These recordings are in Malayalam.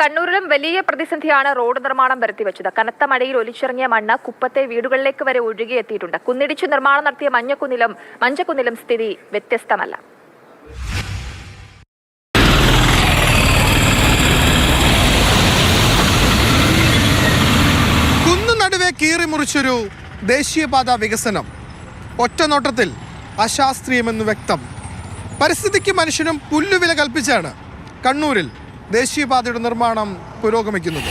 കണ്ണൂരിലും വലിയ പ്രതിസന്ധിയാണ് റോഡ് നിർമ്മാണം വരുത്തിവെച്ചത്. കനത്ത മഴയിൽ ഒലിച്ചിറങ്ങിയ മണ്ണ് കുപ്പത്തെ വീടുകളിലേക്ക് വരെ ഒഴുകിയെത്തിയിട്ടുണ്ട്. കുന്നിടിച്ചു നിർമ്മാണം നടത്തിയ മഞ്ഞക്കുന്നിലും മഞ്ചക്കുന്നിലും സ്ഥിതി വ്യത്യസ്തമല്ല. കുന്നു നടുവെ കീറി മുറിച്ചൊരു ദേശീയപാത വികസനം. ഒറ്റനോട്ടത്തിൽ അശാസ്ത്രീയമെന്ന് വ്യക്തം. പരിസ്ഥിതിക്ക് മനുഷ്യനും പുല്ലുവില കൽപ്പിച്ചാണ് കണ്ണൂരിൽ ദേശീയപാതയുടെ നിർമ്മാണം പുരോഗമിക്കുന്നത്.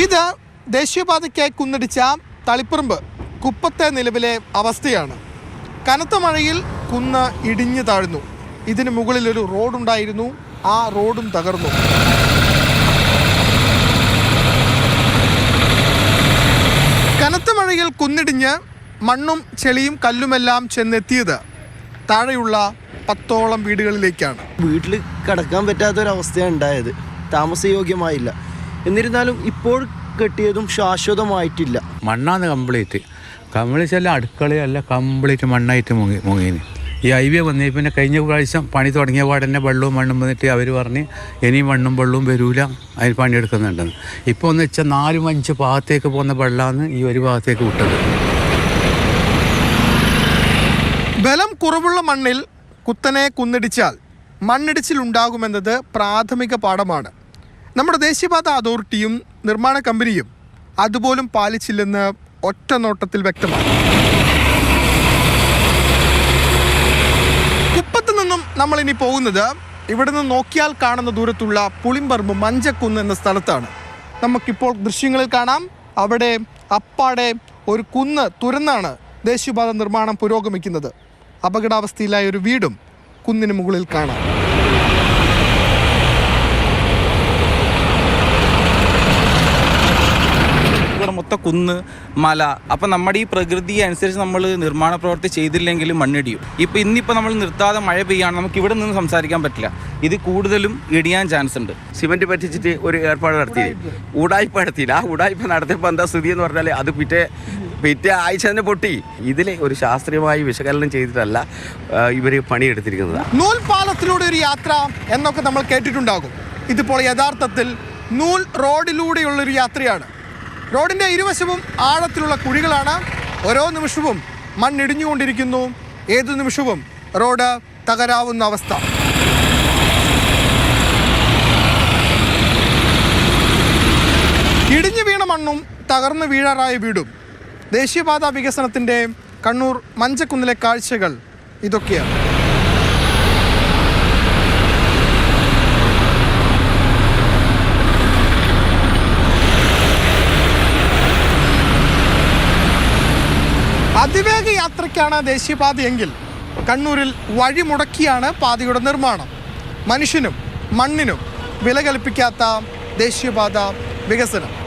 ഇത് ദേശീയപാതയ്ക്കായി കുന്നിടിച്ച തളിപ്പറമ്പ് കുപ്പത്തെ നിലവിലെ അവസ്ഥയാണ്. കനത്ത മഴയിൽ കുന്ന് ഇടിഞ്ഞു താഴ്ന്നു. ഇതിന് മുകളിൽ ഒരു റോഡുണ്ടായിരുന്നു. ആ റോഡും തകർന്നു. കനത്ത മഴയിൽ കുന്നിടിഞ്ഞ് മണ്ണും ചെളിയും കല്ലുമെല്ലാം ചെന്നെത്തിയത് താഴെയുള്ള പത്തോളം വീടുകളിലേക്കാണ്. വീട്ടിൽ കിടക്കാൻ പറ്റാത്തൊരവസ്ഥയാണ് ഉണ്ടായത്. താമസയോഗ്യമായില്ല. എന്നിരുന്നാലും ഇപ്പോൾ കെട്ടിയതും ശാശ്വതമായിട്ടില്ല. മണ്ണാണ് കംപ്ലീറ്റ് കംപ്ലീറ്റ് അല്ല അടുക്കളയല്ല കംപ്ലീറ്റ് മണ്ണായിട്ട് മുങ്ങി മുങ്ങിന്. ഈ ഐ വി വന്നേ പിന്നെ കഴിഞ്ഞ പ്രാവശ്യം പണി തുടങ്ങിയ പാടന്നെ വെള്ളവും മണ്ണും വന്നിട്ട് അവർ പറഞ്ഞ് ഇനി മണ്ണും വെള്ളവും വരൂല അതിൽ പണിയെടുക്കുന്നുണ്ടെന്ന്. ഇപ്പോൾ എന്ന് വെച്ചാൽ നാലും അഞ്ച് ഭാഗത്തേക്ക് പോകുന്ന വെള്ളമാണ് ഈ ഒരു ഭാഗത്തേക്ക് വിട്ടത്. ബലം കുറവുള്ള മണ്ണിൽ കുത്തനെ കുന്നിടിച്ചാൽ മണ്ണിടിച്ചിൽ ഉണ്ടാകുമെന്നത് പ്രാഥമിക പാഠമാണ്. നമ്മുടെ ദേശീയപാത അതോറിറ്റിയും നിർമ്മാണ കമ്പനിയും അതുപോലും പാലിച്ചില്ലെന്ന് ഒറ്റ നോട്ടത്തിൽ വ്യക്തമാണ്. കുപ്പത്ത് നിന്നും നമ്മൾ ഇനി പോകുന്നത് ഇവിടെ നിന്ന് നോക്കിയാൽ കാണുന്ന ദൂരത്തുള്ള പുളിമ്പറമ്പ് മഞ്ചക്കുന്ന് എന്ന സ്ഥലത്താണ്. നമുക്കിപ്പോൾ ദൃശ്യങ്ങളിൽ കാണാം. അവിടെ അപ്പാടെ ഒരു കുന്ന് തുരന്നാണ് ദേശീയപാത നിർമ്മാണം പുരോഗമിക്കുന്നത്. അപകടാവസ്ഥയിലായ ഒരു വീടും കുന്നിന് മുകളിൽ കാണാം. മൊത്തം കുന്ന് മല. അപ്പം നമ്മുടെ ഈ പ്രകൃതി അനുസരിച്ച് നമ്മൾ നിർമ്മാണ പ്രവൃത്തി ചെയ്തില്ലെങ്കിൽ മണ്ണിടിയും. ഇപ്പം ഇന്നിപ്പോൾ നമ്മൾ നിർത്താതെ മഴ പെയ്യാണ് നമുക്ക് ഇവിടെ നിന്ന് സംസാരിക്കാൻ പറ്റില്ല. ഇത് കൂടുതലും ഇടിയാൻ ചാൻസ് ഉണ്ട്. സിമന്റ് പറ്റിച്ചിട്ട് ഒരു ഏർപ്പാട് നടത്തി ഉടായ്പ. നടത്തിയില്ല. ആ ഉടായ്പ നടത്തിയപ്പോൾ എന്താ സ്ഥിതി എന്ന് പറഞ്ഞാൽ അത് പിറ്റേ പിറ്റേ ആഴ്ച തന്നെ പൊട്ടി. ഇതിൽ ഒരു ശാസ്ത്രീയമായി വിശകലനം ചെയ്തിട്ടല്ല ഇവർ പണിയെടുത്തിരിക്കുന്നത്. നൂൽപാലത്തിലൂടെ ഒരു യാത്ര എന്നൊക്കെ നമ്മൾ കേട്ടിട്ടുണ്ടാകും. ഇതിപ്പോൾ യഥാർത്ഥത്തിൽ നൂൽ റോഡിലൂടെയുള്ള ഒരു യാത്രയാണ്. റോഡിന്റെ ഇരുവശവും ആഴത്തിലുള്ള കുഴികളാണ്. ഓരോ നിമിഷവും മണ്ണിടിഞ്ഞുകൊണ്ടിരിക്കുന്നു. ഏതു നിമിഷവും റോഡ് തകരാവുന്ന അവസ്ഥ. ഇടിഞ്ഞു വീണ മണ്ണും തകർന്നു വീഴാറായ വീടും. ദേശീയപാത വികസനത്തിന്റെ കണ്ണൂർ മഞ്ചക്കുന്നിലെ കാഴ്ചകൾ ഇതൊക്കെയാണ്. അതിവേഗ യാത്രയ്ക്കാണ് ദേശീയപാതയെങ്കിൽ കണ്ണൂരിൽ വഴിമുടക്കിയാണ് പാതയുടെ നിർമ്മാണം. മനുഷ്യനും മണ്ണിനും വില കൽപ്പിക്കാത്ത ദേശീയപാത വികസനം.